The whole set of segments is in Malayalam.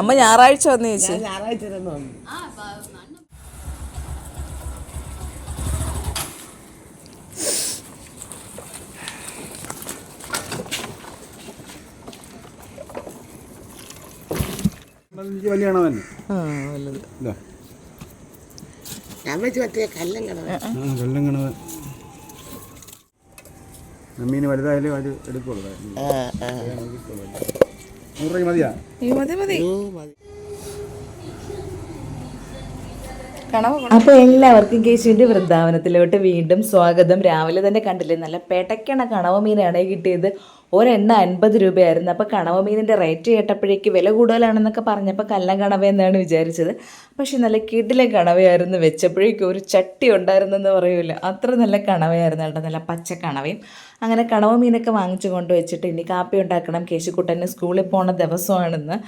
അമ്മ ഞായറാഴ്ച വന്നു ചേച്ചി. ഞായറാഴ്ച തന്നെ വന്നു. ഞാൻ വെച്ച് കല്ലം മീൻ വലുതായാലും അത് എടുക്കുള്ളൂ. നൂറ് രൂപ മതിയാ? മതി മതി. ഓ കണവ അപ്പോൾ എല്ലാവർക്കും കേശുവിന്റെ വൃന്ദാവനത്തിലോട്ട് വീണ്ടും സ്വാഗതം. രാവിലെ തന്നെ കണ്ടില്ലേ നല്ല പെടക്കണ കണവ മീനാണ് കിട്ടിയത്. ഒരെണ്ണ അൻപത് രൂപയായിരുന്നു. അപ്പോൾ കണവ മീനിന്റെ റേറ്റ് കേട്ടപ്പോഴേക്ക് വില കൂടുതലാണെന്നൊക്കെ പറഞ്ഞപ്പോൾ കല്ലൻ കണവ എന്നാണ് വിചാരിച്ചത്. പക്ഷേ നല്ല കിടിലെ കണവയായിരുന്നു വെച്ചപ്പോഴേക്കും ഒരു ചട്ടി ഉണ്ടായിരുന്നെന്ന് പറയൂല. അത്ര നല്ല കണവയായിരുന്നു കേട്ടോ. നല്ല പച്ച കണവയും. അങ്ങനെ കണവ മീനൊക്കെ വാങ്ങിച്ചു കൊണ്ടുവച്ചിട്ട് ഇനി കാപ്പി ഉണ്ടാക്കണം. കേശുക്കുട്ടന് സ്കൂളിൽ പോണ ദിവസമാണെന്ന്.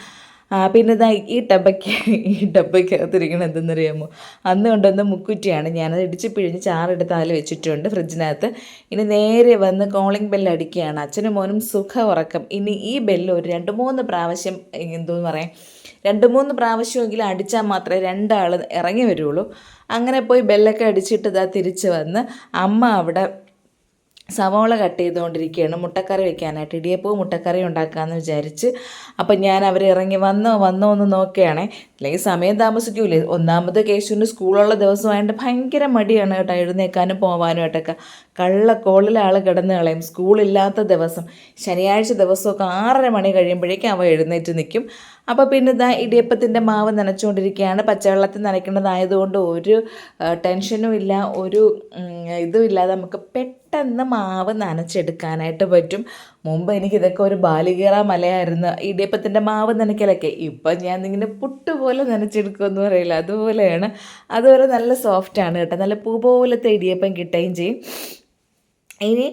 പിന്നെ ഇതാ ഈ ഡബയ്ക്ക് ഈ ഡബയ്ക്കകത്തിരിക്കണത് എന്തെന്നറിയാമോ അന്ന് കൊണ്ടുവന്ന മുക്കുറ്റിയാണ്. ഞാനത് ഇടിച്ച് പിഴിഞ്ഞ് ചാറെടുത്ത് അതിൽ വെച്ചിട്ടുണ്ട് ഫ്രിഡ്ജിനകത്ത്. ഇനി നേരെ വന്ന് കോളിംഗ് ബെല്ല് അടിക്കുകയാണ്. അച്ഛനും മോനും സുഖ ഉറക്കം. ഇനി ഈ ബെല്ല് ഒരു രണ്ട് മൂന്ന് പ്രാവശ്യം എന്തോന്ന് പറയാം രണ്ട് മൂന്ന് പ്രാവശ്യമെങ്കിലും അടിച്ചാൽ മാത്രമേ രണ്ടാൾ ഇറങ്ങി വരുള്ളൂ. അങ്ങനെ പോയി ബെല്ലൊക്കെ അടിച്ചിട്ട് ഇതാ തിരിച്ച് വന്ന് അമ്മ അവിടെ സവോള കട്ട് ചെയ്തുകൊണ്ടിരിക്കുകയാണ്. മുട്ടക്കറി വെക്കാനായിട്ട് ഇടിയപ്പവും മുട്ടക്കറി ഉണ്ടാക്കാമെന്ന് വിചാരിച്ച്. അപ്പം ഞാൻ അവർ ഇറങ്ങി വന്നോ വന്നോ എന്ന് നോക്കുകയാണേ. അല്ലെങ്കിൽ സമയം താമസിക്കൂലേ. ഒന്നാമത് കേശുവിന് സ്കൂളുള്ള ദിവസമായതുകൊണ്ട് ഭയങ്കര മടിയാണ് കേട്ടോ എഴുന്നേക്കാനും പോകാനും ആയിട്ടൊക്കെ. കള്ളക്കോളിൽ ആൾ കിടന്ന് കളയും. സ്കൂളില്ലാത്ത ദിവസം ശനിയാഴ്ച ദിവസമൊക്കെ ആറര മണി കഴിയുമ്പോഴേക്കും അവ എഴുന്നേറ്റ് നിൽക്കും. അപ്പോൾ പിന്നെ ഇതാ ഇടിയപ്പത്തിന്റെ മാവ് നനച്ചുകൊണ്ടിരിക്കുകയാണ്. പച്ചവെള്ളത്തിൽ നനയ്ക്കേണ്ടതായതുകൊണ്ട് ഒരു ടെൻഷനും ഇല്ല. ഒരു ഇതും ഇല്ലാതെ നമുക്ക് പെട്ടെന്ന് മാവ് നനച്ചെടുക്കാനായിട്ട് പറ്റും. മുമ്പ് എനിക്കിതൊക്കെ ഒരു ബാലികേറ മലയായിരുന്നു. ഇടിയപ്പത്തിന്റെ മാവ് നനയ്ക്കലൊക്കെ. ഇപ്പം ഞാൻ ഇങ്ങനെ പുട്ടുപോലെ നനച്ചെടുക്കുമെന്ന് പറയില്ല. അതുപോലെയാണ്. അതുവരെ നല്ല സോഫ്റ്റാണ് കേട്ടോ. നല്ല പൂ പോലത്തെ ഇടിയപ്പം കിട്ടുകയും ചെയ്യും. ഇനി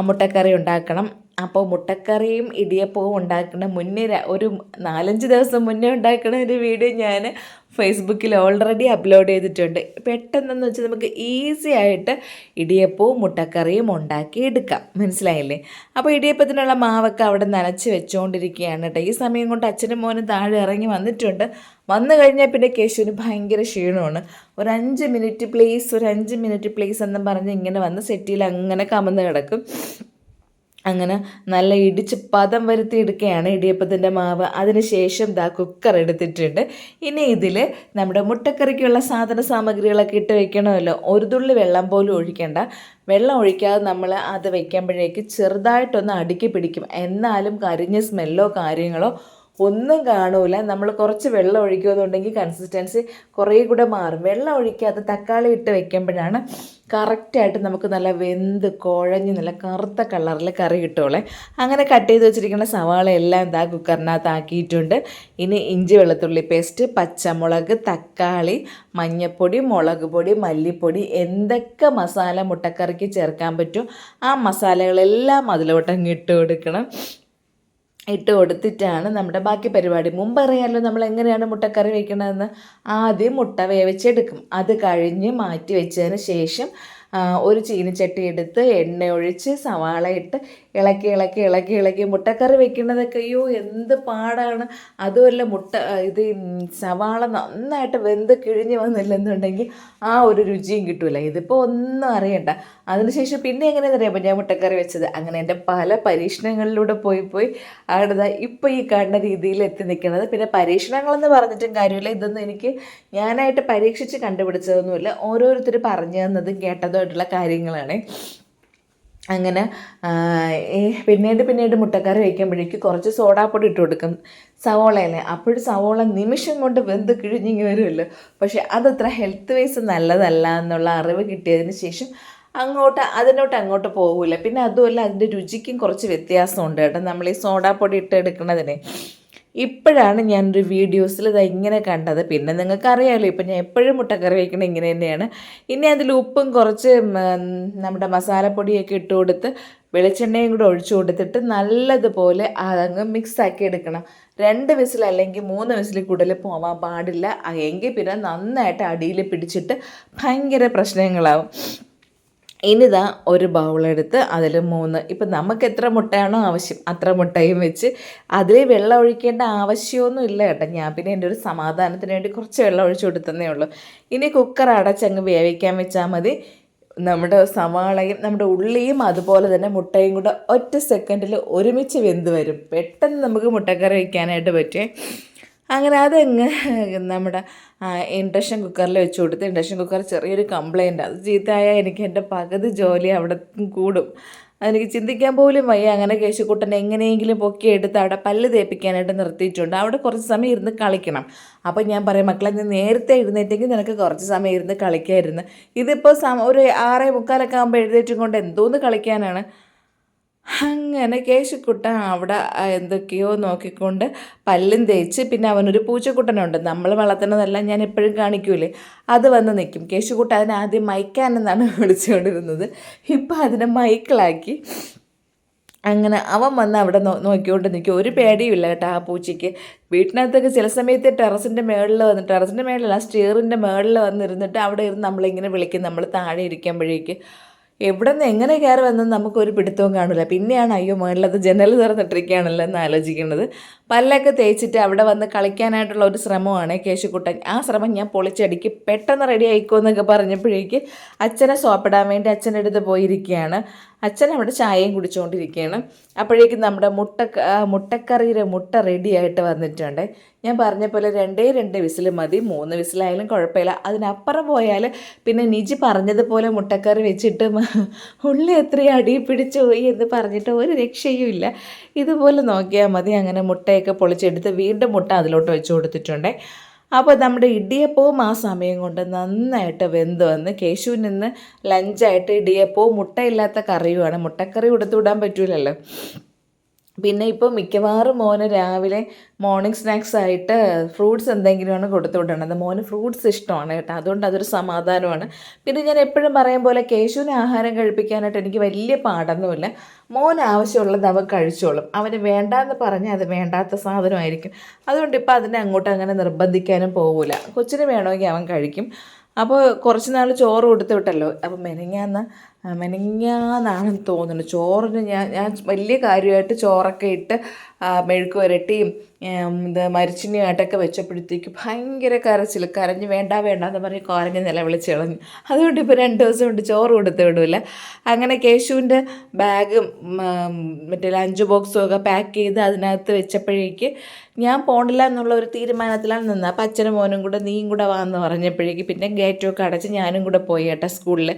മുട്ടക്കറി ഉണ്ടാക്കണം. അപ്പോൾ മുട്ടക്കറിയും ഇടിയപ്പവും ഉണ്ടാക്കുന്ന മുന്നേ ഒരു നാലഞ്ച് ദിവസം മുന്നേ ഉണ്ടാക്കുന്ന ഒരു വീഡിയോ ഞാൻ ഫേസ്ബുക്കിൽ ഓൾറെഡി അപ്ലോഡ് ചെയ്തിട്ടുണ്ട്. പെട്ടെന്നെന്ന് വെച്ചാൽ നമുക്ക് ഈസി ആയിട്ട് ഇടിയപ്പവും മുട്ടക്കറിയും ഉണ്ടാക്കി എടുക്കാം മനസ്സിലായില്ലേ? അപ്പോൾ ഇടിയപ്പത്തിനുള്ള മാവൊക്കെ അവിടെ നനച്ച് വെച്ചുകൊണ്ടിരിക്കുകയാണ് കേട്ടോ ഈ സമയം കൊണ്ട് അച്ഛനും മോനും താഴെ ഇറങ്ങി വന്നിട്ടുണ്ട്. വന്നു കഴിഞ്ഞാൽ പിന്നെ കേശുവിന് ഭയങ്കര ക്ഷീണമാണ്. ഒരു അഞ്ച് മിനിറ്റ് പ്ലേസ് ഒരു അഞ്ച് മിനിറ്റ് പ്ലേസ് എന്നും പറഞ്ഞ് ഇങ്ങനെ വന്ന് സെറ്റിയിൽ അങ്ങനെ കമന്ന് കിടക്കും. അങ്ങനെ നല്ല ഇടിച്ച് പദം വരുത്തി എടുക്കുകയാണ് ഇടിയപ്പത്തിന്റെ മാവ്. അതിനുശേഷം ദാ കുക്കർ എടുത്തിട്ടുണ്ട്. ഇനി ഇതിൽ നമ്മുടെ മുട്ടക്കറിക്കുള്ള സാധന സാമഗ്രികളൊക്കെ ഇട്ട് വെക്കണമല്ലോ. ഒരു തുള്ളി വെള്ളം പോലും ഒഴിക്കേണ്ട. വെള്ളം ഒഴിക്കാതെ നമ്മൾ അത് വെക്കുമ്പോഴേക്ക് ചെറുതായിട്ടൊന്ന് അടുക്കി പിടിക്കും. എന്നാലും കരിഞ്ഞ സ്മെല്ലോ കാര്യങ്ങളോ ഒന്നും കാണൂല. നമ്മൾ കുറച്ച് വെള്ളം ഒഴിക്കുമെന്നുണ്ടെങ്കിൽ കൺസിസ്റ്റൻസി കുറേ കൂടെ മാറും. വെള്ളം ഒഴിക്കാതെ തക്കാളി ഇട്ട് വെക്കുമ്പോഴാണ് കറക്റ്റായിട്ട് നമുക്ക് നല്ല വെന്ത് കുഴഞ്ഞ് നല്ല കറുത്ത കളറിൽ കറി കിട്ടുള്ളേ. അങ്ങനെ കട്ട് ചെയ്ത് വെച്ചിരിക്കുന്ന സവാള എല്ലാം എന്താ കുക്കറിനകത്ത് ആക്കിയിട്ടുണ്ട്. ഇനി ഇഞ്ചി വെളുത്തുള്ളി പേസ്റ്റ് പച്ചമുളക് തക്കാളി മഞ്ഞൾപ്പൊടി മുളക് പൊടി മല്ലിപ്പൊടി എന്തൊക്കെ മസാല മുട്ടക്കറിക്ക് ചേർക്കാൻ പറ്റും ആ മസാലകളെല്ലാം അതിലോട്ടങ്ങ് ഇട്ട് കൊടുക്കണം. ഇട്ട് കൊടുത്തിട്ടാണ് നമ്മുടെ ബാക്കി പരിപാടി. മുമ്പ് അറിയാമല്ലോ നമ്മൾ എങ്ങനെയാണ് മുട്ടക്കറി വയ്ക്കണതെന്ന് ആദ്യം മുട്ട വേവിച്ചെടുക്കും. അത് കഴിഞ്ഞ് മാറ്റി വെച്ചതിന് ശേഷം ഒരു ചീനിച്ചട്ടി എടുത്ത് എണ്ണ ഒഴിച്ച് സവാള ഇട്ട് ഇളക്കി ഇളക്കി ഇളക്കി ഇളക്കി മുട്ടക്കറി വെക്കുന്നതൊക്കെ അയ്യോ എന്ത് പാടാണ്. അതുമല്ല മുട്ട ഇത് സവാള നന്നായിട്ട് വെന്ത് കിഴിഞ്ഞ് വന്നില്ലെന്നുണ്ടെങ്കിൽ ആ ഒരു രുചിയും കിട്ടൂല. ഇതിപ്പോൾ ഒന്നും അറിയണ്ട. അതിനുശേഷം പിന്നെ എങ്ങനെയാണെന്ന് അറിയാമോ? ഞാൻ മുട്ടക്കറി വെച്ചത്. അങ്ങനെ എന്റെ പല പരീക്ഷണങ്ങളിലൂടെ പോയി പോയി അവിടെ ഇപ്പോൾ ഈ കാണുന്ന രീതിയിൽ എത്തി നിൽക്കുന്നത് പിന്നെ പരീക്ഷണങ്ങളെന്ന് പറഞ്ഞിട്ടും കാര്യമില്ല. ഇതൊന്നും എനിക്ക് ഞാനായിട്ട് പരീക്ഷിച്ച് കണ്ടുപിടിച്ചതൊന്നുമില്ല. ഓരോരുത്തർ പറഞ്ഞു തന്നതും കേട്ടതുമായിട്ടുള്ള കാര്യങ്ങളാണ്. അങ്ങനെ പിന്നീട് പിന്നീട് മുട്ടക്കറി വയ്ക്കുമ്പോഴേക്ക് കുറച്ച് സോഡാപ്പൊടി ഇട്ട് കൊടുക്കും. സവോളയല്ലേ അപ്പോഴും സവോള നിമിഷം കൊണ്ട് വെന്ത് കിഴിഞ്ഞിങ്ങി വരുമല്ലോ. പക്ഷേ അതത്ര ഹെൽത്ത് വൈസ് നല്ലതല്ല എന്നുള്ള അറിവ് കിട്ടിയതിന് ശേഷം അങ്ങോട്ട് അതിനോട്ട് അങ്ങോട്ട് പോകില്ല പിന്നെ അതുമല്ല അതിന്റെ രുചിക്കും കുറച്ച് വ്യത്യാസമുണ്ട് കേട്ടോ. നമ്മൾ ഈ സോഡാപ്പൊടി ഇട്ട് എടുക്കുന്നതിന്. ഇപ്പോഴാണ് ഞാനൊരു വീഡിയോസിൽ ഇത് ഇങ്ങനെ കണ്ടത്. പിന്നെ നിങ്ങൾക്ക് അറിയാമല്ലോ ഇപ്പം ഞാൻ എപ്പോഴും മുട്ടക്കറി വയ്ക്കുന്നത് ഇങ്ങനെ തന്നെയാണ്. ഇനി അതിൽ ഉപ്പും കുറച്ച് നമ്മുടെ മസാലപ്പൊടിയൊക്കെ ഇട്ട് കൊടുത്ത് വെളിച്ചെണ്ണയും കൂടെ ഒഴിച്ചു കൊടുത്തിട്ട് നല്ലതുപോലെ അതങ്ങ് മിക്സ് ആക്കി എടുക്കണം. രണ്ട് വിസിൽ അല്ലെങ്കിൽ മൂന്ന് വിസിൽ കൂടുതൽ പോവാൻ പാടില്ല. എങ്കിൽ പിന്നെ നന്നായിട്ട് അടിയിൽ പിടിച്ചിട്ട് ഭയങ്കര പ്രശ്നങ്ങളാവും. ഇനിതാ ഒരു ബൗളെടുത്ത് അതിൽ മൂന്ന്. ഇപ്പം നമുക്ക് എത്ര മുട്ടയാണോ ആവശ്യം അത്ര മുട്ടയും വെച്ച് അതിൽ വെള്ളം ഒഴിക്കേണ്ട ആവശ്യമൊന്നും ഇല്ല കേട്ടോ. ഞാൻ പിന്നെ എന്റെ ഒരു സമാധാനത്തിന് വേണ്ടി കുറച്ച് വെള്ളം ഒഴിച്ചു കൊടുത്തതേ ഉള്ളൂ. ഇനി കുക്കർ അടച്ചങ്ങ് വേവിക്കാൻ വെച്ചാൽ മതി. നമ്മുടെ സവാളയും നമ്മുടെ ഉള്ളിയും അതുപോലെ തന്നെ മുട്ടയും കൂടെ ഒറ്റ സെക്കൻഡിൽ ഒരുമിച്ച് വെന്ത് വരും. പെട്ടെന്ന് നമുക്ക് മുട്ടക്കറി വയ്ക്കാനായിട്ട് പറ്റുമേ അങ്ങനെ അതങ്ങ്? നമ്മുടെ ഇൻഡക്ഷൻ കുക്കറിൽ വെച്ച് കൊടുത്ത് ഇൻഡക്ഷൻ കുക്കർ ചെറിയൊരു കംപ്ലൈന്റ് അത് ചീത്തയായാൽ എനിക്ക് എന്റെ പകുതി ജോലി അവിടെ കൂടും. അതെനിക്ക് ചിന്തിക്കാൻ പോലും വയ്യ. അങ്ങനെ കേശുക്കുട്ടൻ എങ്ങനെയെങ്കിലും പൊക്കി എടുത്ത് അവിടെ പല്ല് തേപ്പിക്കാനായിട്ട് നിർത്തിയിട്ടുണ്ട്. അവിടെ കുറച്ച് സമയം ഇരുന്ന് കളിക്കണം. അപ്പോൾ ഞാൻ പറയും മക്കളെ നീ നേരത്തെ എഴുന്നേറ്റെങ്കിൽ നിനക്ക് കുറച്ച് സമയം ഇരുന്ന് കളിക്കായിരുന്നു. ഇതിപ്പോൾ ഒരു ആറേ മുക്കാലൊക്കെ ആകുമ്പോൾ എഴുന്നേറ്റും കൊണ്ട് എന്തോന്ന് കളിക്കാനാണ്? അങ്ങനെ കേശുക്കുട്ടൻ അവിടെ എന്തൊക്കെയോ നോക്കിക്കൊണ്ട് പല്ലും തേച്ച് പിന്നെ അവനൊരു പൂച്ചക്കുട്ടനുണ്ട്. നമ്മൾ വളർത്തുന്നതെല്ലാം ഞാൻ എപ്പോഴും കാണിക്കൂലേ? അത് വന്ന് നിൽക്കും. കേശുക്കുട്ടൻ അതിനെ ആദ്യം മൈക്കാനെന്നാണ് വിളിച്ചുകൊണ്ടിരുന്നത്. ഇപ്പം അതിനെ മൈക്കിളാക്കി. അങ്ങനെ അവൻ വന്ന് അവിടെ നോക്കിക്കൊണ്ട് നിൽക്കും. ഒരു പേടിയുമില്ല കേട്ടോ ആ പൂച്ചയ്ക്ക്. വീട്ടിനകത്തൊക്കെ ചില സമയത്ത് ടെറസിന്റെ മേളിൽ വന്ന് ടെറസിന്റെ മേളിലല്ല സ്റ്റീറിന്റെ മേളിൽ വന്നിരുന്നിട്ട് അവിടെ ഇരുന്ന് നമ്മളിങ്ങനെ വിളിക്കും. നമ്മൾ താഴെ ഇരിക്കുമ്പോഴേക്ക്. എവിടെ നിന്ന് എങ്ങനെ കയറി വന്നെന്ന് നമുക്കൊരു പിടുത്തവും കാണില്ല. പിന്നെയാണ് അയ്യോ മുകളിലത് ജനൽ തുറന്നിട്ടിരിക്കുകയാണല്ലോ എന്ന് ആലോചിക്കുന്നത്. പല്ലൊക്കെ തേച്ചിട്ട് അവിടെ വന്ന് കളിക്കാനായിട്ടുള്ള ഒരു ശ്രമമാണ് കേശുക്കുട്ടൻ. ആ ശ്രമം ഞാൻ പൊളിച്ചടിക്ക് പെട്ടെന്ന് റെഡി ആയിക്കോ എന്നൊക്കെ പറഞ്ഞപ്പോഴേക്ക് അച്ഛനെ സോപ്പിടാൻ വേണ്ടി അച്ഛന്റെ അടുത്ത് പോയിരിക്കുകയാണ്. അച്ഛൻ അവിടെ ചായയും കുടിച്ചുകൊണ്ടിരിക്കുകയാണ്. അപ്പോഴേക്കും നമ്മുടെ മുട്ട മുട്ടക്കറിയുടെ മുട്ട റെഡിയായിട്ട് വന്നിട്ടുണ്ട്. ഞാൻ പറഞ്ഞ പോലെ രണ്ടേ രണ്ട് വിസിൽ മതി മൂന്ന് വിസിലായാലും കുഴപ്പമില്ല. അതിനപ്പുറം പോയാൽ പിന്നെ നിജി പറഞ്ഞതുപോലെ മുട്ടക്കറി വെച്ചിട്ട് ഉള്ളി എത്രയും അടി പിടിച്ചു പോയി എന്ന് പറഞ്ഞിട്ട് ഒരു രക്ഷയും ഇല്ല. ഇതുപോലെ നോക്കിയാൽ മതി അങ്ങനെ മുട്ടയൊക്കെ പൊളിച്ചെടുത്ത് വീണ്ടും മുട്ട അതിലോട്ട് വെച്ച് കൊടുത്തിട്ടുണ്ട്. അപ്പോൾ നമ്മുടെ ഇടിയപ്പവും ആ സമയം കൊണ്ട് നന്നായിട്ട് വെന്ത് വന്ന് കേശുവിൽ നിന്ന് ലഞ്ചായിട്ട് ഇടിയപ്പവും മുട്ടയില്ലാത്ത കറിയുമാണ്. മുട്ടക്കറി കൊടുത്തു വിടാൻ പറ്റൂലല്ലോ. പിന്നെ ഇപ്പോൾ മിക്കവാറും മോന് രാവിലെ മോർണിംഗ് സ്നാക്സ് ആയിട്ട് ഫ്രൂട്ട്സ് എന്തെങ്കിലുമാണ് കൊടുത്തു വിടണത്. മോന് ഫ്രൂട്ട്സ് ഇഷ്ടമാണ് കേട്ടോ. അതുകൊണ്ട് അതൊരു സമാധാനമാണ്. പിന്നെ ഞാൻ എപ്പോഴും പറയും പോലെ കേശുവിന് ആഹാരം കഴിപ്പിക്കാനായിട്ട് എനിക്ക് വലിയ പാടൊന്നുമില്ല. മോൻ ആവശ്യമുള്ളത് അവൻ കഴിച്ചോളും. അവന് വേണ്ടാന്ന് പറഞ്ഞാൽ അത് വേണ്ടാത്ത സാധനമായിരിക്കും. അതുകൊണ്ട് ഇപ്പോൾ അതിനെ അങ്ങോട്ട് അങ്ങനെ നിർബന്ധിക്കാനും പോകില്ല കൊച്ചിന് വേണമെങ്കിൽ അവൻ കഴിക്കും. അപ്പോൾ കുറച്ച് നാൾ ചോറ് കൊടുത്തു വിട്ടല്ലോ. അപ്പോൾ മെനങ്ങാന്ന് മെനങ്ങാന്നാണെന്ന് തോന്നുന്നു. ചോറിന് ഞാൻ ഞാൻ വലിയ കാര്യമായിട്ട് ചോറൊക്കെ ഇട്ട് മെഴുക്ക് വരട്ടിയും ഇത് മരിച്ചിനിയായിട്ടൊക്കെ വെച്ചപ്പോഴത്തേക്ക് ഭയങ്കര കരച്ചിൽ. കരഞ്ഞ് വേണ്ട വേണ്ട എന്ന് പറഞ്ഞ് കരഞ്ഞ് നിലവിളിച്ച് അതുകൊണ്ട് ഇപ്പോൾ രണ്ട് ദിവസം കൊണ്ട് ചോറ് കൊടുത്ത് വിടില്ല അങ്ങനെ കേശുവിന്റെ ബാഗും മറ്റേ ലഞ്ച് ബോക്സും ഒക്കെ പാക്ക് ചെയ്ത് അതിനകത്ത് വെച്ചപ്പോഴേക്ക് ഞാൻ പോണില്ല എന്നുള്ള ഒരു തീരുമാനത്തിലാണ് നിന്നത്. അപ്പം അച്ഛനും മോനും കൂടെ നീയും കൂടെ വാന്ന് പറഞ്ഞപ്പോഴേക്ക് പിന്നെ ഗേറ്റൊക്കെ അടച്ച് ഞാനും കൂടെ പോയി കേട്ടോ സ്കൂളിൽ.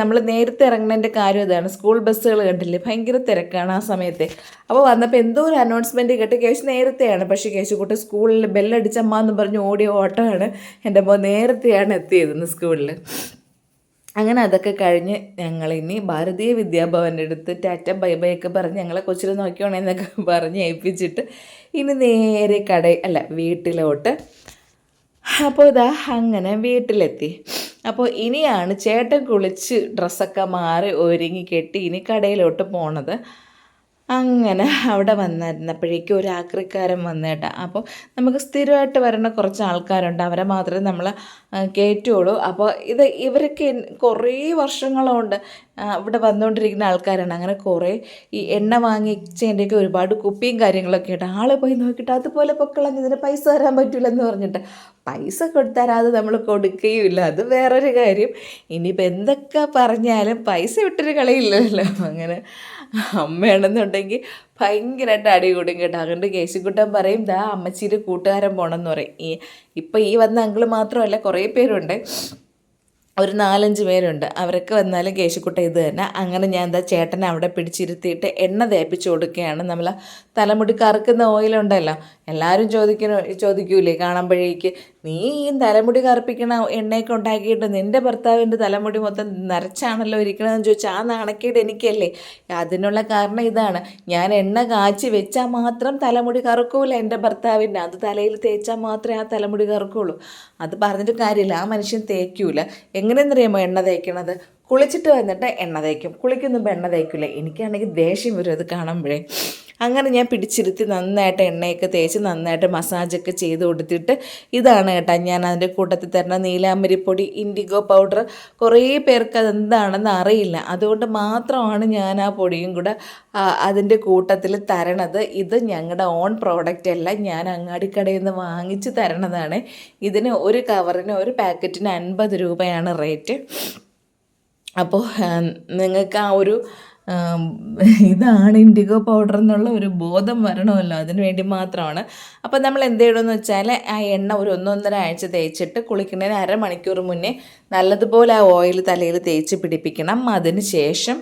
നമ്മൾ നേരത്തെ ഇറങ്ങുന്നതിന്റെ കാര്യം ഇതാണ്. സ്കൂൾ ബസ്സുകൾ കണ്ടില്ലേ? ഭയങ്കര തിരക്കാണ് ആ സമയത്ത്. അപ്പോൾ വന്നപ്പോൾ എന്തോ ഒരു അനൗൺസ്മെന്റ് കേട്ട് കേശു നേരത്തെയാണ്. പക്ഷേ കേശുക്കുട്ടി സ്കൂളിൽ ബെല്ലടിച്ചമ്മ എന്ന് പറഞ്ഞ് ഓടിയ ഓട്ടമാണ് എന്റെ മോൻ നേരത്തെയാണ് എത്തിയത് സ്കൂളിൽ. അങ്ങനെ അതൊക്കെ കഴിഞ്ഞ് ഇനി ഭാരതീയ വിദ്യാഭവന്റെ അടുത്ത് ടാറ്റ ബൈ ബൈ ഒക്കെ പറഞ്ഞ് ഞങ്ങളെ കൊച്ചിനെ നോക്കിയോണേന്നൊക്കെ പറഞ്ഞ് ഏൽപ്പിച്ചിട്ട് ഇനി നേരെ കട അല്ല വീട്ടിലോട്ട്. അപ്പോൾ ഇതാ അങ്ങനെ വീട്ടിലെത്തി. അപ്പോൾ ഇനിയാണ് ചേട്ടൻ കുളിച്ച് ഡ്രസ്സൊക്കെ മാറി ഒരുങ്ങി കെട്ടി ഇനി കടയിലോട്ട് പോണത്. അങ്ങനെ അവിടെ വന്നിരുന്നപ്പോഴേക്കും ഒരു ആക്രിക്കാരൻ വന്നേട്ടാ. അപ്പോൾ നമുക്ക് സ്ഥിരമായിട്ട് വരുന്ന കുറച്ച് ആൾക്കാരുണ്ട്. അവരെ മാത്രമേ നമ്മൾ കയറ്റുള്ളൂ. അപ്പോൾ ഇത് ഇവരൊക്കെ കുറേ വർഷങ്ങളുണ്ട് ഇവിടെ വന്നുകൊണ്ടിരിക്കുന്ന ആൾക്കാരാണ്. അങ്ങനെ കുറേ ഈ എണ്ണ വാങ്ങിച്ചതിന്റെയൊക്കെ ഒരുപാട് കുപ്പിയും കാര്യങ്ങളൊക്കെ ഉണ്ട്. ആൾ പോയി നോക്കിയിട്ട് അതുപോലെ പൊക്കളഞ്ഞ് ഇതിന് പൈസ തരാൻ പറ്റില്ലെന്ന് പറഞ്ഞിട്ട്. പൈസ കൊടുത്തരാതെ നമ്മൾ കൊടുക്കുകയുമില്ല. അത് വേറൊരു കാര്യം. ഇനിയിപ്പോൾ എന്തൊക്കെ പറഞ്ഞാലും പൈസ വിട്ടൊരു കളിയില്ലല്ലോ. അങ്ങനെ അമ്മയാണെന്നുണ്ടെങ്കിൽ ഭയങ്കരമായിട്ട് അടി കൂടും കേട്ടോ. അതുകൊണ്ട് കേശുക്കുട്ടൻ പറയും ദാ അമ്മച്ചിയുടെ കൂട്ടുകാരൻ പോകണമെന്ന് പറയും. ഈ ഇപ്പം ഈ വന്ന അങ്കിൾ മാത്രമല്ല കുറേ പേരുണ്ട്. ഒരു നാലഞ്ച് പേരുണ്ട്. അവരൊക്കെ വന്നാലും കേശുക്കുട്ട ഇത് തന്നെ. അങ്ങനെ ഞാൻ എന്താ ചേട്ടനെ അവിടെ പിടിച്ചിരുത്തിയിട്ട് എണ്ണ തേപ്പിച്ച് കൊടുക്കുകയാണ്. നമ്മൾ തലമുടി കറുക്കുന്ന ഓയിലുണ്ടല്ലോ എല്ലാവരും ചോദിക്കണ ചോദിക്കൂലേ കാണുമ്പോഴേക്ക് നീ ഈ തലമുടി കറുപ്പിക്കണ എണ്ണയൊക്കെ ഉണ്ടാക്കിയിട്ട് നിന്റെ ഭർത്താവിന്റെ തലമുടി മൊത്തം നരച്ചാണല്ലോ ഇരിക്കണമെന്ന് ചോദിച്ചാൽ ആ നാണക്കേട് എനിക്കല്ലേ? അതിനുള്ള കാരണം ഇതാണ്. ഞാൻ എണ്ണ കാച്ചി വെച്ചാൽ മാത്രം തലമുടി കറുക്കൂല എന്റെ ഭർത്താവിന്റെ. അത് തലയിൽ തേച്ചാൽ മാത്രമേ ആ തലമുടി കറുക്കുള്ളൂ. അത് പറഞ്ഞിട്ട് കാര്യമില്ല. ആ മനുഷ്യൻ തേക്കൂല. എങ്ങനെയെന്നറിയാമോ എണ്ണ തേക്കണത്? കുളിച്ചിട്ട് വന്നിട്ട് എണ്ണ തേക്കും. കുളിക്കുന്നുമ്പോൾ എണ്ണ തേക്കില്ല എനിക്കാണെങ്കിൽ ദേഷ്യം വരും അത് കാണുമ്പോഴേ. അങ്ങനെ ഞാൻ പിടിച്ചിരുത്തി നന്നായിട്ട് എണ്ണയൊക്കെ തേച്ച് നന്നായിട്ട് മസാജൊക്കെ ചെയ്ത് കൊടുത്തിട്ട് ഇതാണ് കേട്ടോ ഞാൻ അതിന്റെ കൂട്ടത്തിൽ തരുന്ന നീലാമ്പരിപ്പൊടി ഇൻഡിഗോ പൗഡർ കുറേ പേർക്ക് അതെന്താണെന്ന് അറിയില്ല. അതുകൊണ്ട് മാത്രമാണ് ഞാൻ ആ പൊടിയും കൂടെ അതിന്റെ കൂട്ടത്തിൽ തരണത്. ഇത് ഞങ്ങളുടെ ഓൺ പ്രോഡക്റ്റ് അല്ല. ഞാൻ അങ്ങാടിക്കടയിൽ നിന്ന് വാങ്ങിച്ച് തരണതാണ്. ഇതിന് ഒരു കവറിന് ഒരു പാക്കറ്റിന് അൻപത് രൂപയാണ് റേറ്റ്. അപ്പോൾ നിങ്ങൾക്ക് ആ ഒരു ഇതാണ് ഇൻഡിഗോ പൗഡർ എന്നുള്ള ഒരു ബോധം വരണമല്ലോ. അതിന് വേണ്ടി മാത്രമാണ്. അപ്പോൾ നമ്മൾ എന്ത് ചെയ്യണമെന്ന് വെച്ചാൽ ആ എണ്ണ ഒരു ഒന്നൊന്നര ആഴ്ച തേച്ചിട്ട് കുളിക്കുന്നതിന് അരമണിക്കൂർ മുന്നേ നല്ലതുപോലെ ആ ഓയിൽ തലയിൽ തേച്ച് പിടിപ്പിക്കണം. അതിന് ശേഷം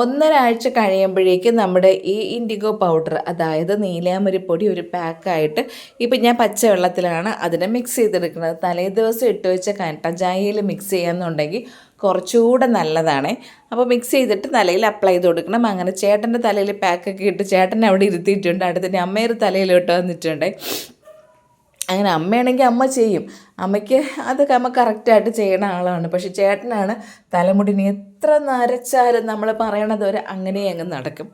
ഒന്നര ആഴ്ച കഴിയുമ്പോഴേക്ക് നമ്മുടെ ഈ ഇൻഡിഗോ പൗഡർ അതായത് നീലാമരിപ്പൊടി ഒരു പാക്കായിട്ട് ഇപ്പം ഞാൻ പച്ചവെള്ളത്തിലാണ് അതിനെ മിക്സ് ചെയ്തെടുക്കുന്നത്. തലേ ദിവസം ഇട്ട് വെച്ച കട്ടഞ്ചായയിൽ മിക്സ് ചെയ്യാമെന്നുണ്ടെങ്കിൽ കുറച്ചുകൂടെ നല്ലതാണ്. അപ്പോൾ മിക്സ് ചെയ്തിട്ട് തലയിൽ അപ്ലൈ ചെയ്ത് കൊടുക്കണം. അങ്ങനെ ചേട്ടന്റെ തലയിൽ പാക്കൊക്കെ ഇട്ട് ചേട്ടൻ അവിടെ ഇരുത്തിയിട്ടുണ്ട്. അടുത്തിന്റെ അമ്മയുടെ തലയിലോട്ട് വന്നിട്ടുണ്ട്. അങ്ങനെ അമ്മയാണെങ്കിൽ അമ്മ ചെയ്യും. അമ്മയ്ക്ക് അതൊക്കെ അമ്മ കറക്റ്റായിട്ട് ചെയ്യണ ആളാണ്. പക്ഷെ ചേട്ടനാണ് തലമുടിന് എത്ര നരച്ചാലും നമ്മൾ പറയണത് വരെ അങ്ങനെ അങ്ങ് നടക്കും.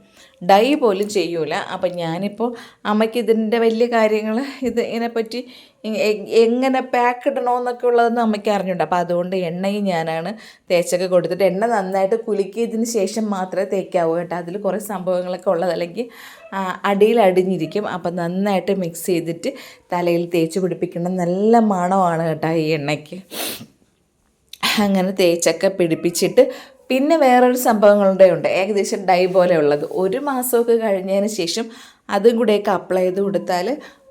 ഡൈ പോലും ചെയ്യൂല. അപ്പം ഞാനിപ്പോൾ അമ്മയ്ക്ക് ഇതിന്റെ വലിയ കാര്യങ്ങൾ ഇത് ഇതിനെപ്പറ്റി എങ്ങനെ പാക്ക് ഇടണമെന്നൊക്കെ ഉള്ളതൊന്നും അമ്മയ്ക്ക് അറിഞ്ഞുണ്ട് അപ്പോൾ അതുകൊണ്ട് എണ്ണയും ഞാനാണ് തേച്ചൊക്കെ കൊടുത്തിട്ട് എണ്ണ നന്നായിട്ട് കുലുക്കിയതിന് ശേഷം മാത്രമേ തേക്കാവൂ കേട്ടോ. അതിൽ കുറേ സംഭവങ്ങളൊക്കെ ഉള്ളത്. അല്ലെങ്കിൽ അടിയിൽ അടിഞ്ഞിരിക്കും. അപ്പം നന്നായിട്ട് മിക്സ് ചെയ്തിട്ട് തലയിൽ തേച്ച് പിടിപ്പിക്കണം. നല്ല മണമാണ് കേട്ടോ ഈ എണ്ണയ്ക്ക്. അങ്ങനെ തേച്ചൊക്കെ പിടിപ്പിച്ചിട്ട് പിന്നെ വേറൊരു സംഭവങ്ങളുടെ ഉണ്ട്. ഏകദേശം ഡൈ പോലെ ഉള്ളത്. ഒരു മാസമൊക്കെ കഴിഞ്ഞതിന് ശേഷം അതും കൂടെയൊക്കെ അപ്ലൈ ചെയ്ത് കൊടുത്താൽ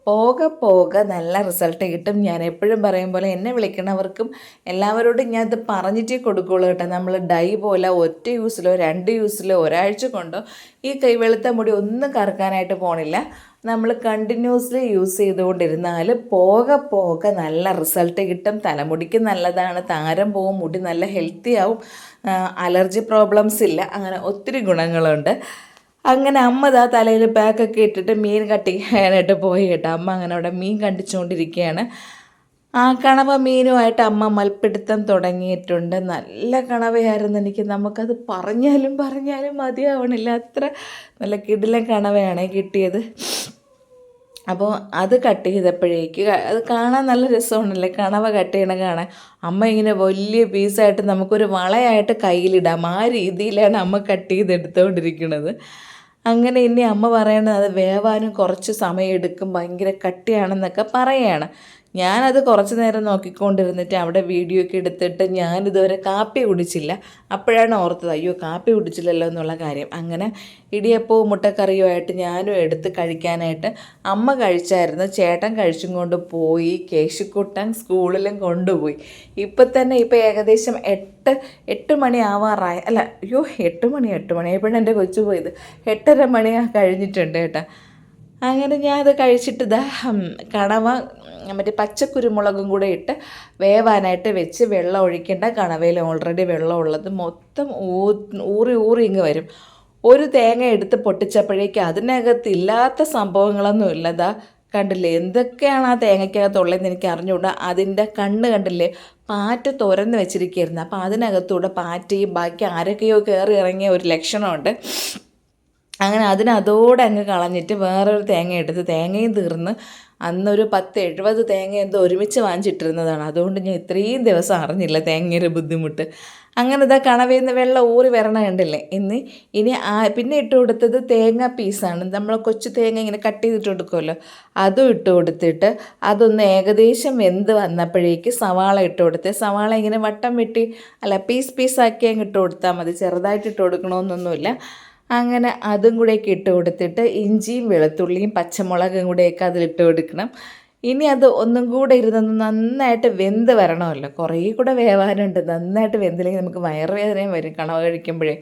പോകെ പോകെ നല്ല റിസൾട്ട് കിട്ടും. ഞാൻ എപ്പോഴും പറയും പോലെ എന്നെ വിളിക്കണവർക്കും എല്ലാവരോടും ഞാൻ ഇത് പറഞ്ഞിട്ടേ കൊടുക്കുകയുള്ളൂ കേട്ടോ. നമ്മൾ ഡൈ പോലെ ഒറ്റ യൂസിലോ രണ്ട് യൂസിലോ ഒരാഴ്ച കൊണ്ടോ ഈ കൈ വെളുത്ത മുടി ഒന്നും കറക്കാനായിട്ട് പോണില്ല. നമ്മൾ കണ്ടിന്യൂസ്ലി യൂസ് ചെയ്തുകൊണ്ടിരുന്നാൽ പോകെ പോകെ നല്ല റിസൾട്ട് കിട്ടും. തലമുടിക്ക് നല്ലതാണ് താരം പോവും മുടി നല്ല ഹെൽത്തി ആവും. അലർജി പ്രോബ്ലംസ് ഇല്ല. അങ്ങനെ ഒത്തിരി ഗുണങ്ങളുണ്ട്. അങ്ങനെ അമ്മ ദാ തലയിൽ പാക്കൊക്കെ ഇട്ടിട്ട് മീൻ കട്ടിക്കാനായിട്ട് പോയി കേട്ടോ. അമ്മ അങ്ങനെ അവിടെ മീൻ കണ്ടിച്ചുകൊണ്ടിരിക്കുകയാണ് ആ കണവ മീനുമായിട്ട് അമ്മ മൽപ്പിടുത്തം തുടങ്ങിയിട്ടുണ്ട്. നല്ല കണവയായിരുന്നു എനിക്ക്. നമുക്കത് പറഞ്ഞാലും പറഞ്ഞാലും മതിയാവണില്ല. അത്ര നല്ല കിടിലൻ കണവയാണ് കിട്ടിയത്. അപ്പോൾ അത് കട്ട് ചെയ്തപ്പോഴേക്ക് അത് കാണാൻ നല്ല രസമാണല്ലേ? കണവ കട്ട് ചെയ്യണ കാണാൻ. അമ്മ ഇങ്ങനെ വലിയ പീസായിട്ട് നമുക്കൊരു വളയായിട്ട് കയ്യിലിടാം. ആ രീതിയിലാണ് അമ്മ കട്ട് ചെയ്തെടുത്തുകൊണ്ടിരിക്കുന്നത് അങ്ങനെ ഇനി അമ്മ പറയണത് അത് വേവാനും കുറച്ച് സമയം എടുക്കും ഭയങ്കര കട്ടിയാണെന്നൊക്കെ പറയാണ്. ഞാനത് കുറച്ച് നേരം നോക്കിക്കൊണ്ടിരുന്നിട്ട് അവിടെ വീഡിയോ ഒക്കെ എടുത്തിട്ട് ഞാനിതുവരെ കാപ്പി കുടിച്ചില്ല. അപ്പോഴാണ് ഓർത്തത് അയ്യോ കാപ്പി കുടിച്ചില്ലല്ലോ എന്നുള്ള കാര്യം. അങ്ങനെ ഇടിയപ്പവും മുട്ടക്കറിയുമായിട്ട് ഞാനും എടുത്ത് കഴിക്കാനായിട്ട് അമ്മ കഴിച്ചായിരുന്നു. ചേട്ടൻ കഴിച്ചും കൊണ്ട് പോയി കേശുക്കുട്ടൻ സ്കൂളിലും കൊണ്ടുപോയി. ഇപ്പം തന്നെ ഇപ്പം ഏകദേശം എട്ട് എട്ട് മണി ആവാറായി. അല്ല അയ്യോ എട്ട് മണി എട്ട് മണി എപ്പോഴും എന്റെ കൊച്ചു പോയത്. എട്ടര മണി കഴിഞ്ഞിട്ടുണ്ട് കേട്ടോ. അങ്ങനെ ഞാൻ അത് കഴിച്ചിട്ട് ഇതാ കണവ മറ്റേ പച്ചക്കുരുമുളകും കൂടെ ഇട്ട് വേവാനായിട്ട് വെച്ച് വെള്ളം ഒഴിക്കേണ്ട കണവയിൽ ഓൾറെഡി വെള്ളം ഉള്ളത്. മൊത്തം ഊറി ഊറി ഇങ്ങ് വരും. ഒരു തേങ്ങ എടുത്ത് പൊട്ടിച്ചപ്പോഴേക്ക് അതിനകത്ത് ഇല്ലാത്ത സംഭവങ്ങളൊന്നും ഇല്ലതാ കണ്ടില്ലേ എന്തൊക്കെയാണ് ആ തേങ്ങയ്ക്കകത്തുള്ളതെന്ന് എനിക്ക് അറിഞ്ഞുകൂടാ. അതിന്റെ കണ്ണ് കണ്ടില്ലേ പാറ്റ് തുറന്ന് വെച്ചിരിക്കുകയായിരുന്നു. അപ്പോൾ അതിനകത്തൂടെ പാറ്റയും ബാക്കി ആരൊക്കെയോ കയറി ഇറങ്ങിയ ഒരു ലക്ഷണമുണ്ട്. അങ്ങനെ അതിനതോടെ അങ്ങ് കളഞ്ഞിട്ട് വേറൊരു തേങ്ങ എടുത്ത് തേങ്ങയും തീർന്ന് അന്നൊരു പത്ത് എഴുപത് തേങ്ങ എന്തോ ഒരുമിച്ച് വാങ്ങിച്ചിട്ടിരുന്നതാണ്. അതുകൊണ്ട് ഞാൻ ഇത്രയും ദിവസം അറിഞ്ഞില്ല തേങ്ങയുടെ ബുദ്ധിമുട്ട്. അങ്ങനെ ഇതാ കണവയിൽ നിന്ന് വെള്ളം ഊറി വരണ കണ്ടില്ലേ? ഇന്ന് ഇനി ആ പിന്നെ ഇട്ട് കൊടുത്തത് തേങ്ങ പീസാണ് നമ്മൾ കൊച്ചു തേങ്ങ ഇങ്ങനെ കട്ട് ചെയ്തിട്ട് കൊടുക്കുമല്ലോ അതും ഇട്ട് കൊടുത്തിട്ട് അതൊന്ന് ഏകദേശം വെന്ത് വന്നപ്പോഴേക്ക് സവാള ഇട്ട് കൊടുത്ത് സവാള ഇങ്ങനെ വട്ടം വെട്ടി അല്ല പീസ് പീസാക്കി അങ്ങ് ഇട്ട് കൊടുത്താൽ മതി. ചെറുതായിട്ട് ഇട്ട് കൊടുക്കണമെന്നൊന്നുമില്ല അങ്ങനെ അതും കൂടെയൊക്കെ ഇട്ട് കൊടുത്തിട്ട് ഇഞ്ചിയും വെളുത്തുള്ളിയും പച്ചമുളകും കൂടെയൊക്കെ അതിലിട്ട് കൊടുക്കണം. ഇനി അത് ഒന്നും കൂടെ ഇരുന്നൊന്ന് നന്നായിട്ട് വെന്ത് വരണമല്ലോ. കുറേ കൂടെ വേവാനുണ്ട്. നന്നായിട്ട് വെന്തില്ലെങ്കിൽ നമുക്ക് വയറുവേദനയും വരും. കണവ കഴിക്കുമ്പോഴേ.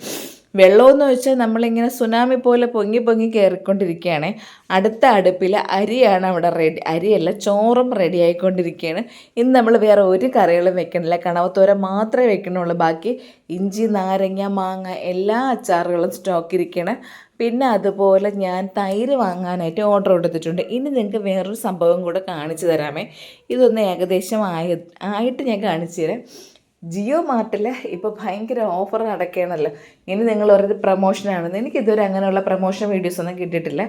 വെള്ളമെന്ന് വെച്ചാൽ നമ്മളിങ്ങനെ സുനാമി പോലെ പൊങ്ങി പൊങ്ങി കയറിക്കൊണ്ടിരിക്കുകയാണ്. അടുത്ത അടുപ്പിൽ അരിയാണ് അവിടെ റെഡി അരിയല്ല ചോറും റെഡി ആയിക്കൊണ്ടിരിക്കുകയാണ്. ഇന്ന് നമ്മൾ വേറെ ഒരു കറികളും വെക്കണില്ല കണവത്തോര മാത്രമേ വെക്കണുള്ളൂ ബാക്കി ഇഞ്ചി നാരങ്ങ മാങ്ങ എല്ലാ അച്ചാറുകളും സ്റ്റോക്ക് ഇരിക്കുകയാണ്. പിന്നെ അതുപോലെ ഞാൻ തൈര് വാങ്ങാനായിട്ട് ഓർഡർ കൊടുത്തിട്ടുണ്ട്. ഇനി നിങ്ങൾക്ക് വേറൊരു സംഭവം കൂടെ കാണിച്ചു തരാമേ. ഇതൊന്ന് ഏകദേശം ആയി ആയിട്ട് ഞാൻ കാണിച്ചു തരാം. ജിയോ മാർട്ടിൽ ഇപ്പോൾ ഭയങ്കര ഓഫർ നടക്കുകയാണല്ലോ. ഇനി നിങ്ങൾ ഒരു പ്രൊമോഷനാണെന്ന് എനിക്കിതുവരെ അങ്ങനെയുള്ള പ്രൊമോഷൻ വീഡിയോസ് ഒന്നും കിട്ടിയിട്ടില്ല.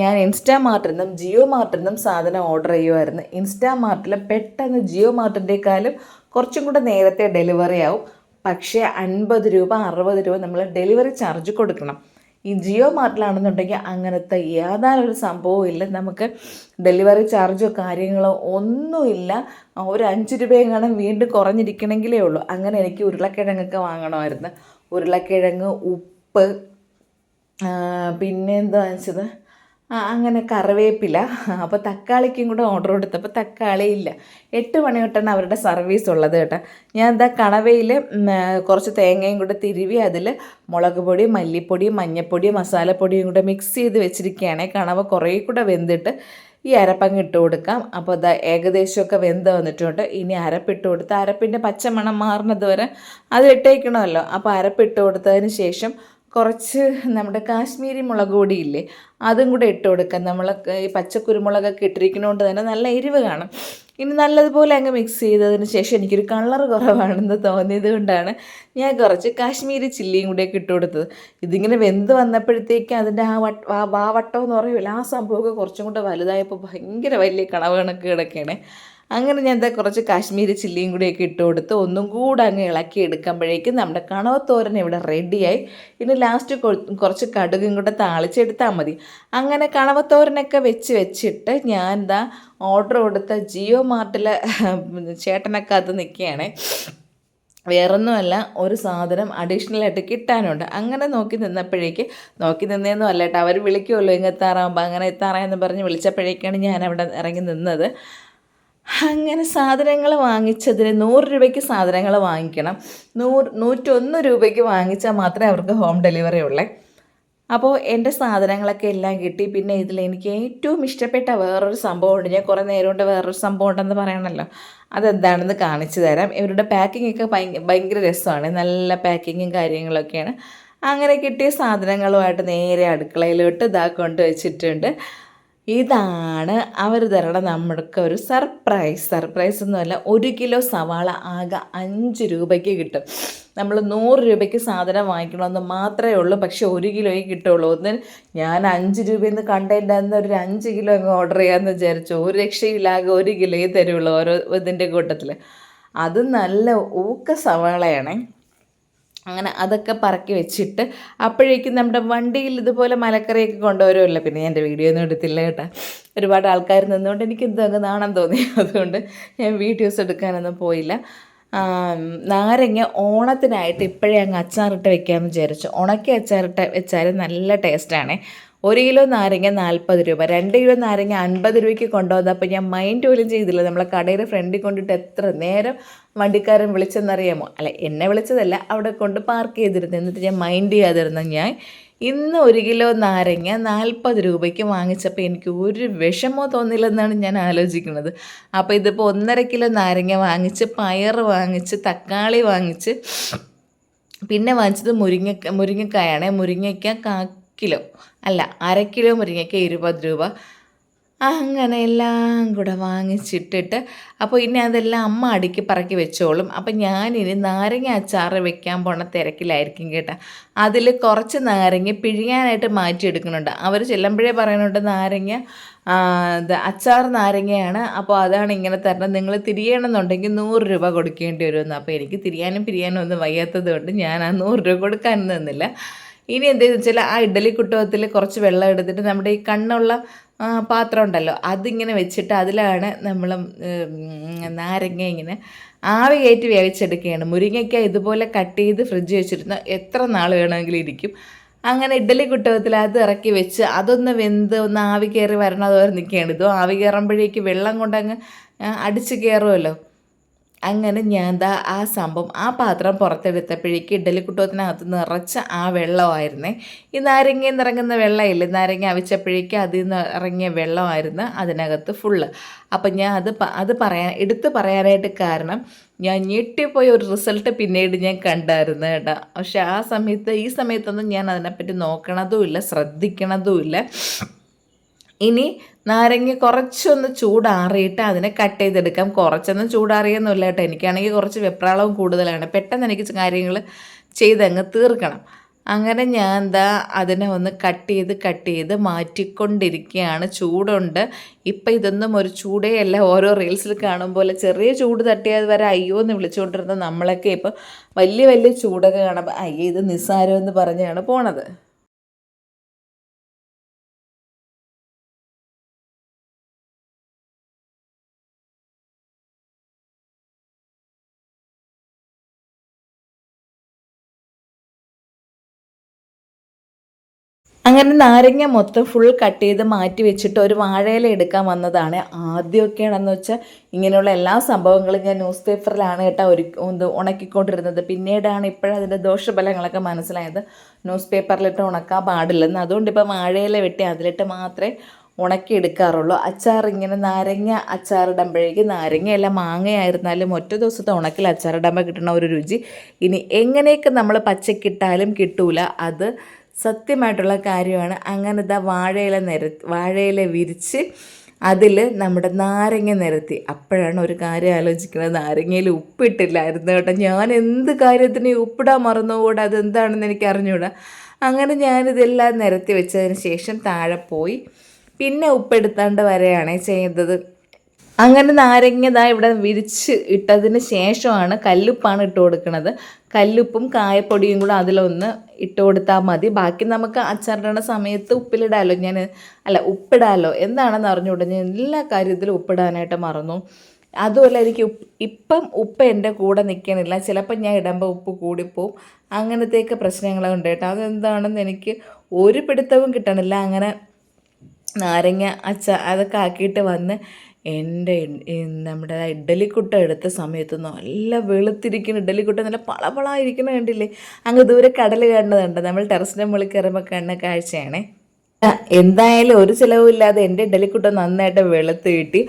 ഞാൻ ഇൻസ്റ്റാ മാർട്ടിൽ നിന്നും ജിയോ മാർട്ടിൽ നിന്നും സാധനം ഓർഡർ ചെയ്യുമായിരുന്നു ഇൻസ്റ്റാ മാർട്ടിൽ പെട്ടെന്ന് ജിയോ മാർട്ടിന്റെക്കാളും കുറച്ചും കൂടെ നേരത്തെ ഡെലിവറി ആവും. പക്ഷേ അൻപത് രൂപ അറുപത് രൂപ നമ്മൾ ഡെലിവറി ചാർജ് കൊടുക്കണം. ഈ ജിയോ മാർട്ടിലാണെന്നുണ്ടെങ്കിൽ അങ്ങനത്തെ യാതൊരു സംഭവവും ഇല്ല. നമുക്ക് ഡെലിവറി ചാർജോ കാര്യങ്ങളോ ഒന്നുമില്ല. ഒരു അഞ്ച് രൂപയെങ്ങാനും വീണ്ടും കുറഞ്ഞിരിക്കണമെങ്കിലേ ഉള്ളൂ. അങ്ങനെ എനിക്ക് ഉരുളക്കിഴങ്ങൊക്കെ വാങ്ങണമായിരുന്നു. ഉരുളക്കിഴങ്ങ് ഉപ്പ് പിന്നെ എന്താ വെച്ചത്? ആ അങ്ങനെ കറിവേപ്പില. അപ്പോൾ തക്കാളിക്കും കൂടെ ഓർഡർ കൊടുത്തപ്പോൾ തക്കാളി ഇല്ല. എട്ട് മണി തൊട്ടാണ് അവരുടെ സർവീസ് ഉള്ളത് കേട്ടോ. ഞാൻ എന്താ കണവയിൽ കുറച്ച് തേങ്ങയും കൂടെ തിരുവി അതിൽ മുളക് പൊടി മല്ലിപ്പൊടി മഞ്ഞൾപ്പൊടി മസാലപ്പൊടിയും കൂടെ മിക്സ് ചെയ്ത് വെച്ചിരിക്കുകയാണ്. കണവ കുറേ കൂടെ വെന്തിട്ട് ഈ അരപ്പങ്ങ് ഇട്ട് കൊടുക്കാം. അപ്പോൾ ഇതാ ഏകദേശമൊക്കെ വെന്ത് വന്നിട്ടുണ്ട്. ഇനി അരപ്പിട്ട് കൊടുത്ത് അരപ്പിന്റെ പച്ചമണം മാറുന്നത് വരെ അത് ഇട്ടേക്കണമല്ലോ. അപ്പോൾ അരപ്പിട്ട് കൊടുത്തതിന് ശേഷം കുറച്ച് നമ്മുടെ കാശ്മീരി മുളക് പൊടി ഇല്ലേ അതും കൂടെ ഇട്ട് കൊടുക്കാം. നമ്മൾ ഈ പച്ചക്കുരുമുളകൊക്കെ ഇട്ടിരിക്കുന്നതുകൊണ്ട് തന്നെ നല്ല എരിവ് കാണും. ഇനി നല്ലതുപോലെ അങ്ങ് മിക്സ് ചെയ്തതിന് ശേഷം എനിക്കൊരു കളർ കുറവാണെന്ന് തോന്നിയത് കൊണ്ടാണ് ഞാൻ കുറച്ച് കാശ്മീരി ചില്ലിയും കൂടെയൊക്കെ ഇട്ട് കൊടുത്തത്. ഇതിങ്ങനെ വെന്ത് വന്നപ്പോഴത്തേക്ക് അതിന്റെ ആ വട്ട ആ വാവട്ടം എന്ന് പറയുമല്ലോ ആ സംഭവമൊക്കെ കുറച്ചും കൂടെ വലുതായപ്പോൾ ഭയങ്കര വലിയ കണവ് കണക്ക് കിടക്കുകയാണ്. അങ്ങനെ ഞാൻ എന്താ കുറച്ച് കാശ്മീരി ചില്ലിയും കൂടിയൊക്കെ ഇട്ട് കൊടുത്ത് ഒന്നും കൂടെ അങ്ങ് ഇളക്കി എടുക്കുമ്പോഴേക്കും നമ്മുടെ കണവത്തോരൻ ഇവിടെ റെഡിയായി. ഇനി ലാസ്റ്റ് കുറച്ച് കടുകും കൂടെ താളിച്ചെടുത്താൽ മതി. അങ്ങനെ കണവത്തോരനൊക്കെ വെച്ച് വെച്ചിട്ട് ഞാൻ എന്താ ഓർഡർ കൊടുത്ത ജിയോ മാർട്ടിലെ ചേട്ടനൊക്കെ അത് നിൽക്കുകയാണ്. വേറൊന്നുമല്ല ഒരു സാധനം അഡീഷണൽ ആയിട്ട് കിട്ടാനുണ്ട്. അങ്ങനെ നോക്കി നിന്നപ്പോഴേക്ക് നോക്കി നിന്നേന്നും അല്ല കേട്ടോ അവർ വിളിക്കുമല്ലോ ഇങ്ങെത്താറാകുമ്പോൾ അങ്ങനെ എത്താറായെന്ന് പറഞ്ഞ് വിളിച്ചപ്പോഴേക്കാണ് ഞാൻ അവിടെ ഇറങ്ങി നിന്നത്. അങ്ങനെ സാധനങ്ങൾ വാങ്ങിച്ചതിന് നൂറ് രൂപയ്ക്ക് സാധനങ്ങൾ വാങ്ങിക്കണം. നൂറ് നൂറ്റൊന്ന് രൂപയ്ക്ക് വാങ്ങിച്ചാൽ മാത്രമേ അവർക്ക് ഹോം ഡെലിവറി ഉള്ളേ. അപ്പോൾ എന്റെ സാധനങ്ങളൊക്കെ എല്ലാം കിട്ടി. പിന്നെ ഇതിൽ എനിക്ക് ഏറ്റവും ഇഷ്ടപ്പെട്ട വേറൊരു സംഭവമുണ്ട് ഞാൻ കുറേ നേരം കൊണ്ട് വേറൊരു സംഭവം ഉണ്ടെന്ന് പറയണമല്ലോ അതെന്താണെന്ന് കാണിച്ചു തരാം. ഇവരുടെ പാക്കിംഗ് ഒക്കെ ഭയങ്കര രസമാണ്. നല്ല പാക്കിങ്ങും കാര്യങ്ങളൊക്കെയാണ്. അങ്ങനെ കിട്ടിയ സാധനങ്ങളുമായിട്ട് നേരെ അടുക്കളയിലോട്ട് ഇതാ കൊണ്ട് വെച്ചിട്ടുണ്ട് ഇതാണ് അവർ തരണ നമ്മൾക്ക് ഒരു സർപ്രൈസ്. സർപ്രൈസ് ഒന്നുമല്ല ഒരു കിലോ സവാള ആകെ അഞ്ച് രൂപയ്ക്ക് കിട്ടും. നമ്മൾ നൂറ് രൂപയ്ക്ക് സാധനം വാങ്ങിക്കണമെന്ന് മാത്രമേ ഉള്ളൂ പക്ഷെ ഒരു കിലോയെ കിട്ടുള്ളൂ. ഒന്ന് ഞാൻ അഞ്ച് രൂപയിൽ നിന്ന് കണ്ടതിന്റെ ഒരു അഞ്ച് കിലോ അങ്ങ് ഓർഡർ ചെയ്യാമെന്ന് വിചാരിച്ചു. ഒരു രക്ഷയില്ലാകെ ഒരു കിലോയെ തരുള്ളൂ ഓരോ ഇതിന്റെ കൂട്ടത്തിൽ അത് നല്ല ഊക്ക സവാളയാണേ. അങ്ങനെ അതൊക്കെ പറക്കി വെച്ചിട്ട് അപ്പോഴേക്കും നമ്മുടെ വണ്ടിയിൽ ഇതുപോലെ മലക്കറിയൊക്കെ കൊണ്ടുവരുമല്ലോ. പിന്നെ എന്റെ വീഡിയോ ഒന്നും എടുത്തില്ല കേട്ടോ. ഒരുപാട് ആൾക്കാർ നിന്നുകൊണ്ട് എനിക്ക് എന്തൊക്കെ നാണം തോന്നി. അതുകൊണ്ട് ഞാൻ വീഡിയോസ് എടുക്കാനൊന്നും പോയില്ല. നാരങ്ങ ഓണത്തിനായിട്ട് ഇപ്പോഴേ അങ്ങ് അച്ചാറിട്ട് വെക്കാമെന്ന് വിചാരിച്ചു. ഉണക്കി അച്ചാറിട്ട് വെച്ചാൽ നല്ല ടേസ്റ്റാണ് ഒരു കിലോ നാരങ്ങ നാൽപ്പത് രൂപ. രണ്ട് കിലോ നാരങ്ങ അൻപത് രൂപയ്ക്ക് കൊണ്ടുവന്നപ്പോൾ ഞാൻ മൈൻഡ് പോലും ചെയ്തില്ല. നമ്മളെ കടയുടെ ഫ്രണ്ടിൽ കൊണ്ടിട്ട് എത്ര നേരം വണ്ടിക്കാരൻ വിളിച്ചെന്നറിയാമോ? അല്ല എന്നെ വിളിച്ചതല്ല അവിടെ കൊണ്ട് പാർക്ക് ചെയ്തിരുന്നു. എന്നിട്ട് ഞാൻ മൈൻഡ് ചെയ്യാതിരുന്ന ഞാൻ ഇന്ന് ഒരു കിലോ നാരങ്ങ നാൽപ്പത് രൂപയ്ക്ക് വാങ്ങിച്ചപ്പോൾ എനിക്ക് ഒരു വിഷമോ തോന്നില്ലെന്നാണ് ഞാൻ ആലോചിക്കുന്നത്. അപ്പോൾ ഇതിപ്പോൾ ഒന്നര കിലോ നാരങ്ങ വാങ്ങിച്ച് പയർ വാങ്ങിച്ച് തക്കാളി വാങ്ങിച്ച് പിന്നെ വാങ്ങിച്ചത് മുരിങ്ങ മുരിങ്ങക്കായാണ്. മുരിങ്ങയ്ക്ക കിലോ അല്ല അര കിലോ മുരിങ്ങയ്ക്ക് ഇരുപത് രൂപ. അങ്ങനെ എല്ലാം കൂടെ വാങ്ങിച്ചിട്ടിട്ട് അപ്പോൾ ഇനി അതെല്ലാം അമ്മ അടുക്കി പറക്കി വെച്ചോളും. അപ്പം ഞാനിനി നാരങ്ങ അച്ചാർ വെക്കാൻ പോണ തിരക്കിലായിരിക്കും കേട്ടോ. അതിൽ കുറച്ച് നാരങ്ങ പിഴിയാനായിട്ട് മാറ്റിയെടുക്കുന്നുണ്ട് അവർ ചെല്ലുമ്പോഴേ പറയുന്നുണ്ട് നാരങ്ങ അച്ചാർ നാരങ്ങയാണ്. അപ്പോൾ അതാണ് ഇങ്ങനെ തരണം. നിങ്ങൾ തിരിയണമെന്നുണ്ടെങ്കിൽ നൂറ് രൂപ കൊടുക്കേണ്ടി വരുമെന്ന്. അപ്പോൾ എനിക്ക് തിരിയാനും പിരിയാനും ഒന്നും വയ്യാത്തത് കൊണ്ട് ഞാൻ ആ നൂറ് രൂപ കൊടുക്കാൻ നിന്നില്ല. ഇനി എന്തെന്ന് വെച്ചാൽ ആ ഇഡ്ഡലി കുട്ടകത്തിൽ കുറച്ച് വെള്ളം എടുത്തിട്ട് നമ്മുടെ ഈ കണ്ണുള്ള പാത്രം ഉണ്ടല്ലോ അതിങ്ങനെ വെച്ചിട്ട് അതിലാണ് നമ്മൾ നാരങ്ങ ഇങ്ങനെ ആവി കയറ്റി വേവിച്ചെടുക്കുകയാണ്. മുരിങ്ങയ്ക്ക ഇതുപോലെ കട്ട് ചെയ്ത് ഫ്രിഡ്ജ് വെച്ചിരുന്ന എത്ര നാൾ വേണമെങ്കിലും ഇരിക്കും. അങ്ങനെ ഇഡ്ഡലി കുട്ടകത്തിൽ അത് ഇറക്കി വെച്ച് അതൊന്ന് വെന്ത് ഒന്ന് ആവി കയറി വരണം അതുപോലെ നിൽക്കുകയാണ്. ഇതോ ആവി കയറുമ്പോഴേക്ക് വെള്ളം കൊണ്ടങ്ങ് അടിച്ച് കയറുമല്ലോ. അങ്ങനെ ഞാൻ ദാ ആ സംഭവം ആ പാത്രം പുറത്തെടുത്തപ്പോഴേക്ക് കുട്ടോത്തിനകത്ത് നിറച്ച ആ വെള്ളമായിരുന്നേ. ഈ നാരങ്ങയിൽ നിറങ്ങുന്ന വെള്ളമില്ലേ നാരങ്ങ അവിച്ചപ്പോഴേക്ക് അതിൽ നിന്ന് ഇറങ്ങിയ വെള്ളമായിരുന്നു അതിനകത്ത് ഫുള്ള് അപ്പം ഞാൻ അത് അത് പറയാൻ എടുത്ത് പറയാനായിട്ട് കാരണം ഞാൻ ഞെട്ടിപ്പോയ ഒരു റിസൾട്ട് പിന്നീട് ഞാൻ കണ്ടായിരുന്നു കേട്ടോ. പക്ഷെ ആ സമയത്ത് ഈ സമയത്തൊന്നും ഞാൻ അതിനെപ്പറ്റി നോക്കണതുമില്ല ശ്രദ്ധിക്കണതുമില്ല. ഇനി നാരങ്ങ കുറച്ചൊന്ന് ചൂടാറിയിട്ട് അതിനെ കട്ട് ചെയ്തെടുക്കാം. കുറച്ചൊന്നും ചൂടാറിയൊന്നുമില്ല കേട്ടോ. എനിക്കാണെങ്കിൽ കുറച്ച് വെപ്രാളവും കൂടുതലാണ്. പെട്ടെന്ന് എനിക്ക് കാര്യങ്ങൾ ചെയ്തങ്ങ് തീർക്കണം. അങ്ങനെ ഞാൻ എന്താ അതിനെ ഒന്ന് കട്ട് ചെയ്ത് കട്ട് ചെയ്ത് മാറ്റിക്കൊണ്ടിരിക്കുകയാണ്. ചൂടുണ്ട്. ഇപ്പം ഇതൊന്നും ഒരു ചൂടേ അല്ല. ഓരോ റീൽസിൽ കാണും പോലെ ചെറിയ ചൂട് തട്ടിയത് വരെ അയ്യോ എന്ന് വിളിച്ചുകൊണ്ടിരുന്ന നമ്മളൊക്കെ ഇപ്പോൾ വലിയ വലിയ ചൂടൊക്കെ കാണുമ്പോൾ അയ്യോ ഇത് നിസ്സാരം എന്ന് പറഞ്ഞാണ് പോണത്. അങ്ങനെ നാരങ്ങ മൊത്തം ഫുൾ കട്ട് ചെയ്ത് മാറ്റി വെച്ചിട്ട് ഒരു വാഴയില എടുക്കാൻ വന്നതാണ്. ആദ്യമൊക്കെയാണെന്ന് വെച്ചാൽ ഇങ്ങനെയുള്ള എല്ലാ സംഭവങ്ങളും ഞാൻ ന്യൂസ് പേപ്പറിലാണ് കേട്ടോ ഒരു ഉണക്കിക്കൊണ്ടിരുന്നത്. പിന്നീടാണ് ഇപ്പോഴതിന്റെ ദോഷഫലങ്ങളൊക്കെ മനസ്സിലായത്. ന്യൂസ് പേപ്പറിലിട്ട് ഉണക്കാൻ പാടില്ലെന്ന്. അതുകൊണ്ട് ഇപ്പോൾ വാഴയില വെട്ടി അതിലിട്ട് മാത്രമേ ഉണക്കിയെടുക്കാറുള്ളൂ. അച്ചാർ ഇങ്ങനെ നാരങ്ങ അച്ചാറിടുമ്പോഴേക്ക് നാരങ്ങയല്ല മാങ്ങയായിരുന്നാലും ഒറ്റ ദിവസത്തെ ഉണക്കിൽ അച്ചാറിടുമ്പോൾ കിട്ടുന്ന ഒരു രുചി. ഇനി എങ്ങനെയൊക്കെ നമ്മൾ പച്ചക്കിട്ടാലും കിട്ടൂല അത് സത്യമായിട്ടുള്ള കാര്യമാണ്. അങ്ങനെ ഇതാ വാഴയില നിരത്തി വാഴയില വിരിച്ച് അതിൽ നമ്മുടെ നാരങ്ങ നിരത്തി. അപ്പോഴാണ് ഒരു കാര്യം ആലോചിക്കുന്നത്. നാരങ്ങയിൽ ഉപ്പിട്ടില്ലായിരുന്നു കേട്ടോ. ഞാൻ എന്ത് കാര്യത്തിന് ഉപ്പിടാൻ മറന്നുകൂടാ അതെന്താണെന്ന് എനിക്ക് അറിഞ്ഞുകൂടാ അങ്ങനെ ഞാനിതെല്ലാം നിരത്തി വെച്ചതിന് ശേഷം താഴെ പോയി. പിന്നെ ഉപ്പെടുത്താണ്ട് വരെയാണ് ചെയ്തത്. അങ്ങനെ നാരങ്ങ ഇവിടെ വിരിച്ച് ഇട്ടതിന് ശേഷമാണ് കല്ലുപ്പാണ് ഇട്ട് കൊടുക്കുന്നത് കല്ലുപ്പും കായപ്പൊടിയും കൂടെ അതിലൊന്ന് ഇട്ട് കൊടുത്താൽ മതി. ബാക്കി നമുക്ക് അച്ചാറിടണ സമയത്ത് ഉപ്പിലിടാമല്ലോ ഞാൻ? അല്ല ഉപ്പിടാലോ. എന്താണെന്ന് അറിഞ്ഞുകൂടാ? ഞാൻ എല്ലാ കാര്യത്തിലും ഉപ്പിടാനായിട്ട് മറന്നു. അതുമല്ല എനിക്ക് ഇപ്പം ഉപ്പ് എന്റെ കൂടെ നിൽക്കണില്ല ചിലപ്പോൾ ഞാൻ ഇടുമ്പോൾ ഉപ്പ് കൂടിപ്പോവും. അങ്ങനത്തെയൊക്കെ പ്രശ്നങ്ങളുണ്ട് കേട്ടോ. അതെന്താണെന്ന് എനിക്ക് ഒരു പിടുത്തവും കിട്ടണില്ല. അങ്ങനെ നാരങ്ങ അച്ച അതൊക്കെ ആക്കിയിട്ട് വന്ന് എന്റെ നമ്മുടെ ഇഡ്ഡലിക്കുട്ട എടുത്ത സമയത്ത് നല്ല വെളുത്തിരിക്കുന്ന ഇഡ്ഡലിക്കുട്ട നല്ല പളപളായിരിക്കുന്ന കണ്ടില്ലേ? അങ്ങ് ദൂരെ കടൽ കാണുന്നതുണ്ട്. നമ്മൾ ടെറസിന്റെ മുകളിൽ കയറുമ്പോൾ കാണുന്ന കാഴ്ചയാണേ എന്തായാലും ഒരു ചിലവുമില്ലാതെ എന്റെ ഇഡലിക്കുട്ട നന്നായിട്ട് വെളുത്ത് കിട്ടി.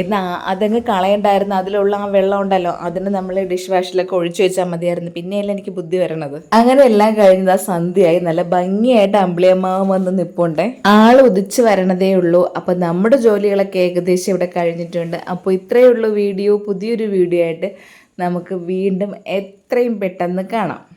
എന്നാൽ അതങ്ങ് കളയണ്ടായിരുന്നു. അതിലുള്ള ആ വെള്ളം ഉണ്ടല്ലോ അതിന് നമ്മൾ ഡിഷ് വാഷിലൊക്കെ ഒഴിച്ചു വെച്ചാൽ മതിയായിരുന്നു. പിന്നെയല്ല എനിക്ക് ബുദ്ധി വരണത്. അങ്ങനെ എല്ലാം കഴിഞ്ഞത് ആ സന്ധ്യയായി. നല്ല ഭംഗിയായിട്ട് അമ്പിളിയമ്മാവ് വന്ന് നിപ്പുണ്ടേ. ആൾ ഉദിച്ചു വരണതേ ഉള്ളൂ. അപ്പം നമ്മുടെ ജോലികളൊക്കെ ഏകദേശം ഇവിടെ കഴിഞ്ഞിട്ടുണ്ട്. അപ്പോൾ ഇത്രയേ ഉള്ളൂ വീഡിയോ. പുതിയൊരു വീഡിയോ ആയിട്ട് നമുക്ക് വീണ്ടും എത്രയും പെട്ടെന്ന് കാണാം.